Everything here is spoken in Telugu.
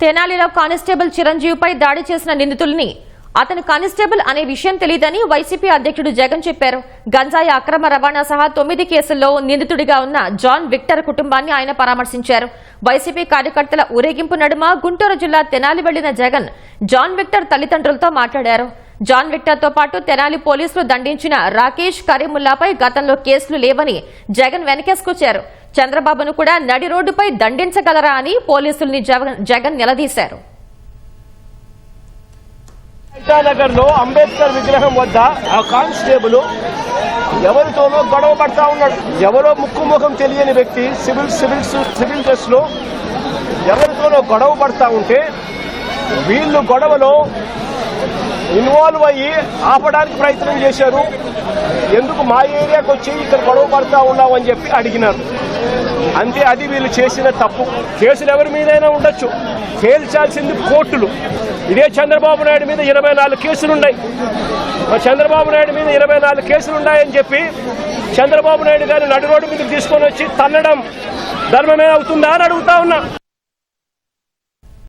తెనాలిలో కానిస్టేబుల్ చిరంజీవిపై దాడి చేసిన నిందితుల్ని అతను కానిస్టేబుల్ అనే విషయం తెలియదని వైసీపీ అధ్యక్షుడు జగన్ చెప్పారు. గంజాయి అక్రమ రవాణా సహా తొమ్మిది కేసుల్లో నిందితుడిగా ఉన్న జాన్ విక్టర్ కుటుంబాన్ని ఆయన పరామర్శించారు. వైసీపీ కార్యకర్తల ఊరేగింపు నడుమ గుంటూరు జిల్లా తెనాలి వెళ్ళిన జగన్ జాన్ విక్టర్ తల్లిదండ్రులతో మాట్లాడారు. జాన్ విక్టర్తో పాటు తెనాలి పోలీసులు దండించిన రాకేష్ కరీముల్లాపై గతంలో కేసులు లేవని జగన్ వెనకేసుకొచ్చారు. చంద్రబాబును కూడా నడి రోడ్డుపై దండించగలరా అని పోలీసుల్ని జగన్- జగన్ నిలదీశారు. నగర్లో అంబేద్కర్ విగ్రహం వద్ద ఆ కానిస్టేబుల్ ఎవరితోనో గొడవ పడతా ఉన్నాడు. ఎవరో ముక్కు ముఖం తెలియని వ్యక్తి సివిల్ సివిల్స్ సివిల్ డ్రెస్లో ఎవరితోనో గొడవ పడతా ఉంటే వీళ్ళు గొడవలో ఇన్వాల్వ్ అయ్యి ఆపడానికి ప్రయత్నం చేశారు. ఎందుకు మా ఏరియాకి వచ్చి ఇక్కడ గొడవ పడతా ఉన్నామని చెప్పి అడిగినారు. అంతే అది వీళ్ళు చేసిన తప్పు. కేసులు ఎవరి మీదైనా ఉండొచ్చు. తేల్చాల్సింది కోర్టులు. ఇదే చంద్రబాబు నాయుడు మీద ఇరవై నాలుగు కేసులున్నాయి. మరి చంద్రబాబు నాయుడు మీద ఇరవై నాలుగు కేసులున్నాయని చెప్పి చంద్రబాబు నాయుడు గారిని నడు రోడ్డు మీదకి తీసుకొని వచ్చి తన్నడం ధర్మమే అవుతుందా అని అడుగుతా ఉన్నా.